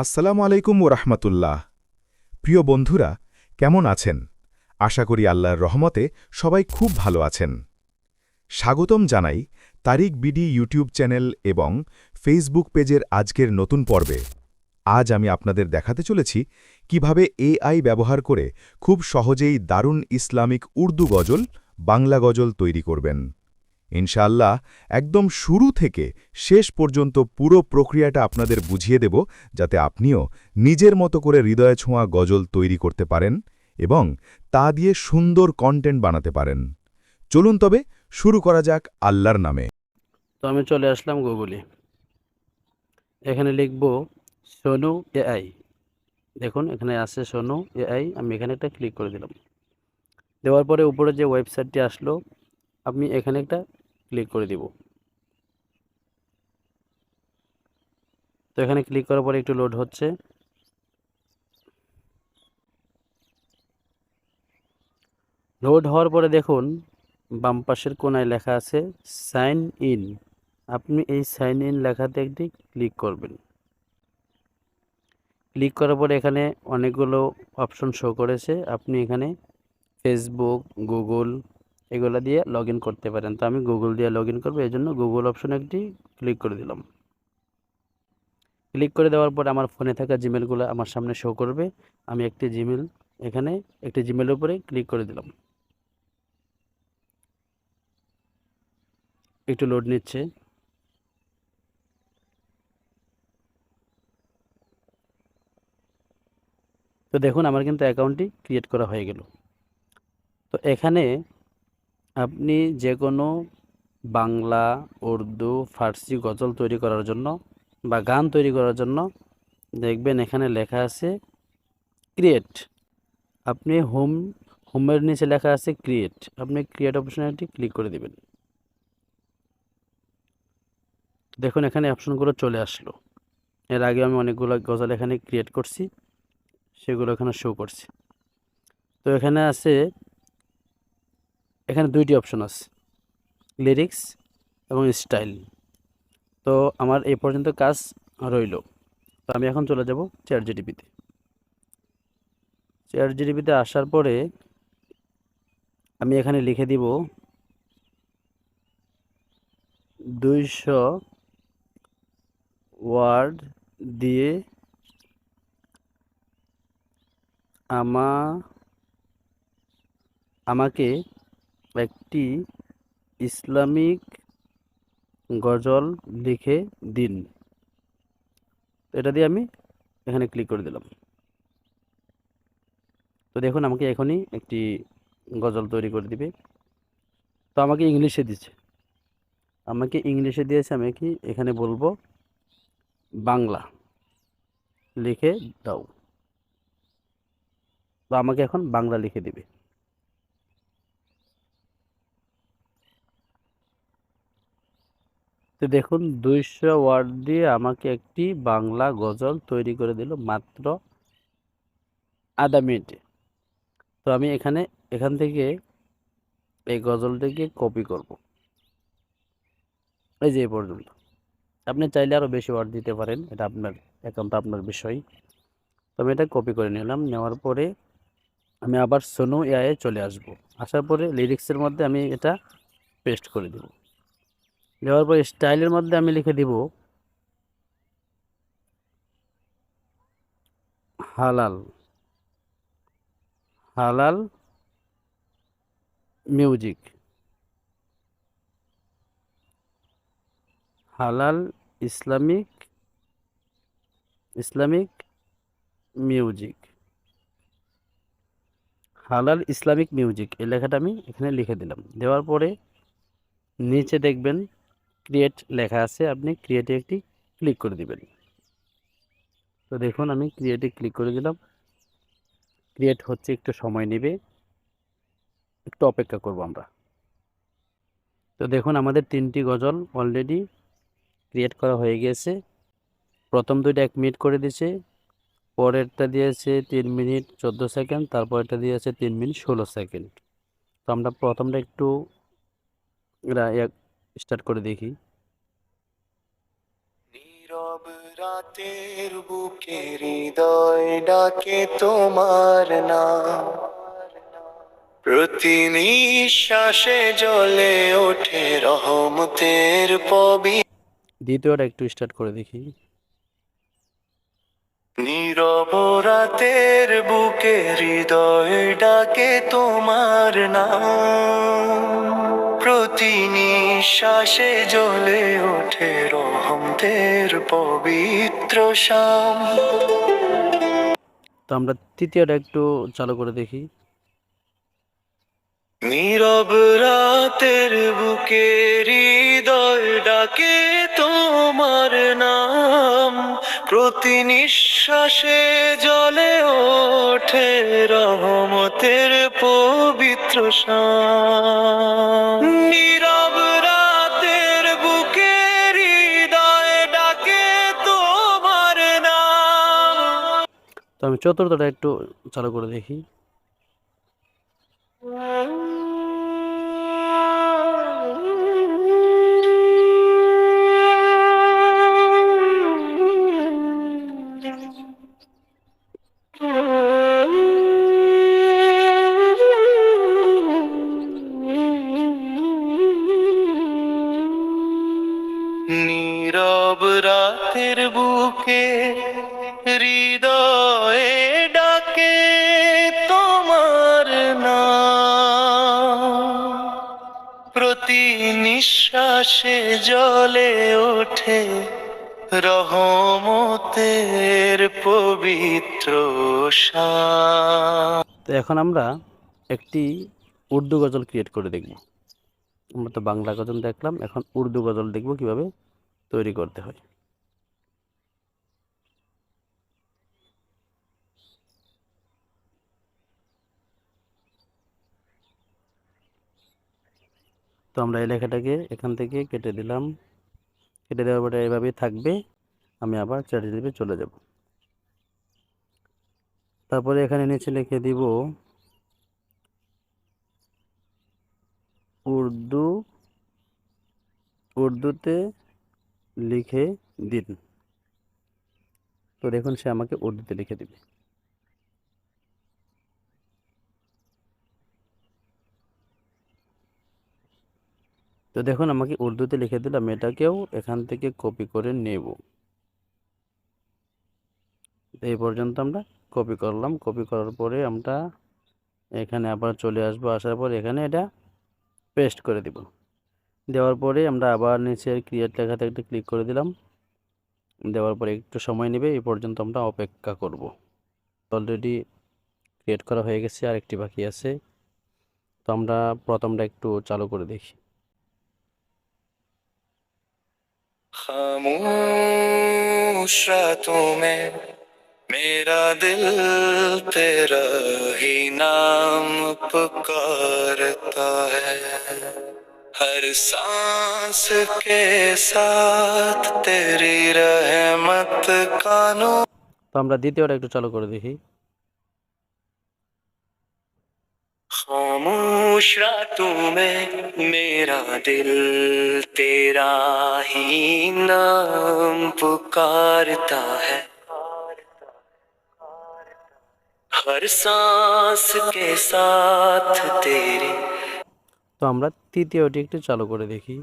আসসালামু আলাইকুম ও রহমতুল্লাহ। প্রিয় বন্ধুরা, কেমন আছেন? আশা করি আল্লাহর রহমতে সবাই খুব ভালো আছেন। স্বাগতম জানাই তারিক বিডি ইউটিউব চ্যানেল এবং ফেসবুক পেজের আজকের নতুন পর্বে। আজ আমি আপনাদের দেখাতে চলেছি কীভাবে এআই ব্যবহার করে খুব সহজেই দারুণ ইসলামিক উর্দু গজল, বাংলা গজল তৈরি করবেন। ইনশাআল্লাহ একদম শুরু থেকে শেষ পর্যন্ত পুরো প্রক্রিয়াটা আপনাদের বুঝিয়ে দেব যাতে আপনিও নিজের মতো করে হৃদয় ছোঁয়া গজল তৈরি করতে পারেন এবং তা দিয়ে সুন্দর কন্টেন্ট বানাতে পারেন। চলুন তবে শুরু করা যাক আল্লাহর নামে। তো আমি চলে আসলাম গুগলে। এখানে লিখব, সোনু এআই। দেখুন, এখানে আছে সোনু এআই, আমি এখানে একটা ক্লিক করে দিলাম। দেওয়ার পরে উপরে যে ওয়েবসাইটটি আসলো, আপনি এখানে একটা ক্লিক করে দিব। তো এখানে ক্লিক করার পরে একটু লোড হচ্ছে। লোড হওয়ার পরে দেখুন, বাম পাশের কোনায় লেখা আছে সাইন ইন আপনি এই সাইন ইন লেখাতে একটি ক্লিক করবেন। ক্লিক করার পরে এখানে অনেকগুলো অপশন শো করেছে। আপনি এখানে ফেসবুক গুগল এগুলো দিয়ে লগ করতে পারেন। তো আমি গুগল দিয়ে লগ ইন করব এই জন্য গুগল অপশন একটি ক্লিক করে দিলাম। ক্লিক করে দেওয়ার পর আমার ফোনে থাকা জিমেলগুলো আমার সামনে শো করবে। আমি একটি জিমেল এখানে একটি জিমেলের উপরে ক্লিক করে দিলাম। একটু লোড নিচ্ছে। তো দেখুন, আমার কিন্তু অ্যাকাউন্টটি ক্রিয়েট করা হয়ে গেল। তো এখানে আপনি যে কোনো বাংলা, উর্দু, ফার্সি গজল তৈরি করার জন্য বা গান তৈরি করার জন্য দেখবেন এখানে লেখা আছে ক্রিয়েট আপনি হোম হোমের নিচে লেখা আছে ক্রিয়েট আপনি ক্রিয়েট অপশনটি ক্লিক করে দেবেন। দেখুন এখানে অপশনগুলো চলে আসলো। এর আগে আমি অনেকগুলো গজল এখানে ক্রিয়েট করছি, সেগুলো এখানে শো করছি। তো এখানে আছে এখানে দুইটি অপশন আছে লিরিক্স এবং স্টাইল তো আমার এই পর্যন্ত কাজ রইল। তো আমি এখন চলে যাব চেয়ার জিডিপিতে চেয়ার জিডিপিতে আসার পরে আমি এখানে লিখে দিব দুইশো ওয়ার্ড দিয়ে আমা আমাকে একটি ইসলামিক গজল লিখে দিন। এটা দিয়ে আমি এখানে ক্লিক করে দিলাম। তো দেখুন, আমাকে এখনই একটি গজল তৈরি করে দিবে। তো আমাকে ইংলিশে দিচ্ছে। আমাকে ইংলিশে দিয়েছে, আমি কি এখানে বলব, বাংলা লিখে দাও। তো আমাকে এখন বাংলা লিখে দিবে। তো দেখুন, দুইশো ওয়ার্ড দিয়ে আমাকে একটি বাংলা গজল তৈরি করে দিল মাত্র আধা মিনিটে। তো আমি এখানে, এখান থেকে এই গজলটিকে কপি করব। এই যে, এই পর্যন্ত। আপনি চাইলে আরও বেশি ওয়ার্ড দিতে পারেন, এটা আপনার একান্ত আপনার বিষয়। তো আমি এটা কপি করে নিলাম, নেওয়ার পরে আমি আবার সোনো এআইয়ে চলে আসব। আসার পরে লিরিক্সের মধ্যে আমি এটা পেস্ট করে দেব। দেওয়ার পর স্টাইলের মধ্যে আমি লিখে দিব হালাল। হালাল মিউজিক হালাল ইসলামিক ইসলামিক মিউজিক হালাল ইসলামিক মিউজিক এই লেখাটা আমি এখানে লিখে দিলাম। দেওয়ার পরে নিচে দেখবেন ক্রিয়েট লেখা আছে, আপনি ক্রিয়েটে একটি ক্লিক করে দিবেন। তো দেখুন, আমি ক্রিয়েটে ক্লিক করে দিলাম। ক্রিয়েট হচ্ছে একটু সময় নেবে। একটু অপেক্ষা করব আমরা। তো দেখুন, আমাদের তিনটি গজল অলরেডি ক্রিয়েট করা হয়ে গিয়েছে প্রথম দুইটা এক মিনিট করে দিয়েছে। পরেরটা দিয়েছে তিন মিনিট চোদ্দ সেকেন্ড, তারপরেরটা দিয়েছে তিন মিনিট ষোলো সেকেন্ড। তো আমরা প্রথমটা একটু স্টার্ট করে দেখি। নীরব রাতের বুকে হৃদয় ডাকে তোমার নাম। প্রতি নিঃশ্বাসে জ্বলে ওঠে রহমতের পবি দ্বিতীয়টা একটু স্টার্ট করে দেখি। নীরব রাতের বুকে হৃদয় ডাকে তোমার নাম। প্রতি নিঃশ্বাসে জ্বলে ওঠে রহমতের পবিত্র শাম। তো আমরা তৃতীয়টা একটু চালু করে দেখি। নীরব রাতের বুকে হৃদয় ডাকে তোমার নাম। প্রতি নিঃশ্বাসে জলে ওঠে রহমতের পবিত্র শাম। তো আমি চতুর্থটা একটু চালু করে দেখি। নীরব রাতের বুকে হৃদয়ে ডাকে তোমার নাম। প্রতি নিঃশ্বাসে জলে ওঠে রহমতের পবিত্র তো এখন আমরা একটি উর্দু গজল ক্রিয়েট করে দেখব। আমরা তো বাংলা গজল দেখলাম, এখন উর্দু গজল দেখব কীভাবে তৈরি করতে হয়। তো আমরা এই লেখাটাকে এখান থেকে কেটে দিলাম। কেটে দেওয়ার পরে এভাবেই থাকবে। আমি আবার চ্যাটার্জিপে চলে যাব। তারপরে এখানে নিচে লিখে দিব উর্দু, উর্দুতে লিখে দিন। তো দেখুন সে আমাকে উর্দুতে লিখে দিবে। তো দেখুন, আমাকে উর্দুতে লিখে দিলাম এটাকেও এখান থেকে কপি করে নেব। এই পর্যন্ত আমরা কপি করলাম। কপি করার পরে আমরা এখানে আবার চলে আসব। আসার পর এখানে এটা পেস্ট করে দিব। দেওয়ার পরে আমরা আবার নিচে ক্রিয়েট লেখাতে একটা ক্লিক করে দিলাম। দেওয়ার পরে একটু সময় নেবে, এই পর্যন্ত আমরা অপেক্ষা করব। অলরেডি ক্রিয়েট করা হয়ে গেছে আর একটি বাকি আছে। তো আমরা প্রথমটা একটু চালু করে দেখি। खामोश रातों में मेरा दिल तेरा ही नाम पुकारता है हर सांस के साथ तेरी रहमत का नूर তো আমরা দ্বিতীয়টা একটু চালু করে দেখি खामोश रातों में मेरा दिल तेरा ही नाम पुकारता है हर सांस के साथ तेरे তো আমরা তৃতীয়টি একটু চালু করে দেখি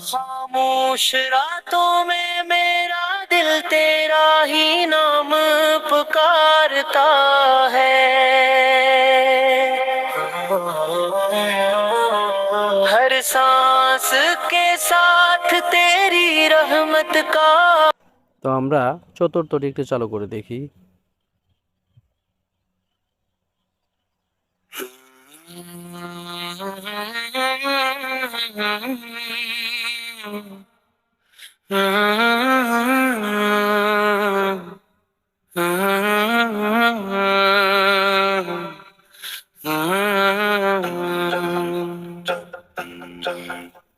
खामोश रातों में मेरा दिल तेरा ही नाम पुकारता है हर सांस के साथ तेरी रहमत का তো আমরা চতুর্থটি একটু চালু করে দেখি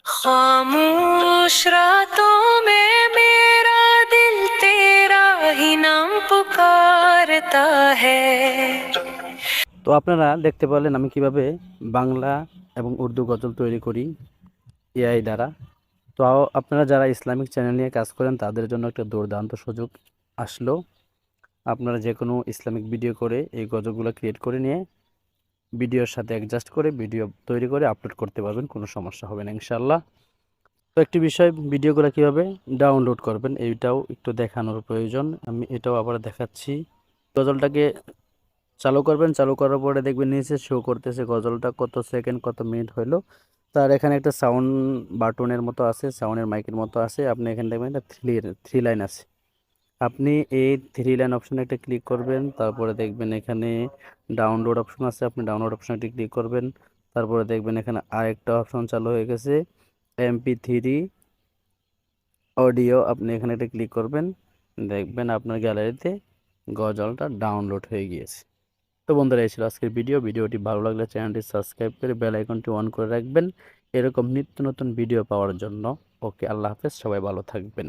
खामोश रातों में मेरा दिल तेरा ही नाम पुकारता है তো আপনারা দেখতে পারলেন আমি কীভাবে বাংলা এবং উর্দু গজল তৈরি করি এআই দ্বারা। তো আপনারা যারা ইসলামিক চ্যানেল নিয়ে কাজ করেন, তাদের জন্য একটা দুর্দান্ত সুযোগ আসলো। আপনারা যে কোনো ইসলামিক ভিডিও করে এই গজলগুলো ক্রিয়েট করে নিয়ে ভিডিওর সাথে অ্যাডজাস্ট করে ভিডিও তৈরি করে আপলোড করতে পারবেন, কোনো সমস্যা হবে না ইনশাল্লাহ তো একটি বিষয়, ভিডিওগুলো কীভাবে ডাউনলোড করবেন, এইটাও একটু দেখানোর প্রয়োজন। আমি এটাও আবার দেখাচ্ছি। গজলটাকে চালু করবেন, চালু করার পরে দেখবেন নিচে শো করতেছে গজলটা, কত সেকেন্ড কত মিনিট হলো তার এখানে একটা সাউন্ড বাটনের মতো আছে সাউন্ডের মাইকের মতো আছে। আপনি এখানে দেখবেন একটা থ্রি থ্রি লাইন আছে। আপনি এই থ্রি লাইন অপশনে একটা ক্লিক করবেন, তারপরে দেখবেন এখানে ডাউনলোড অপশন আছে, আপনি ডাউনলোড অপশনটি ক্লিক করবেন। তারপরে দেখবেন এখানে আরেকটা অপশন চালু হয়ে গেছে এমপি থ্রি অডিও আপনি এখানে একটা ক্লিক করবেন। দেখবেন আপনার গ্যালারিতে গজলটা ডাউনলোড হয়ে গিয়েছে। তো বন্ধুরা, এই ছিল আজকের ভিডিও। ভিডিওটি ভালো লাগলে চ্যানেলটি সাবস্ক্রাইব করে বেল আইকনটি অন করে রাখবেন। এরকম নিত্য নতুন ভিডিও পাওয়ার জন্য। ওকে, আল্লাহ হাফেজ। সবাই ভালো থাকবেন।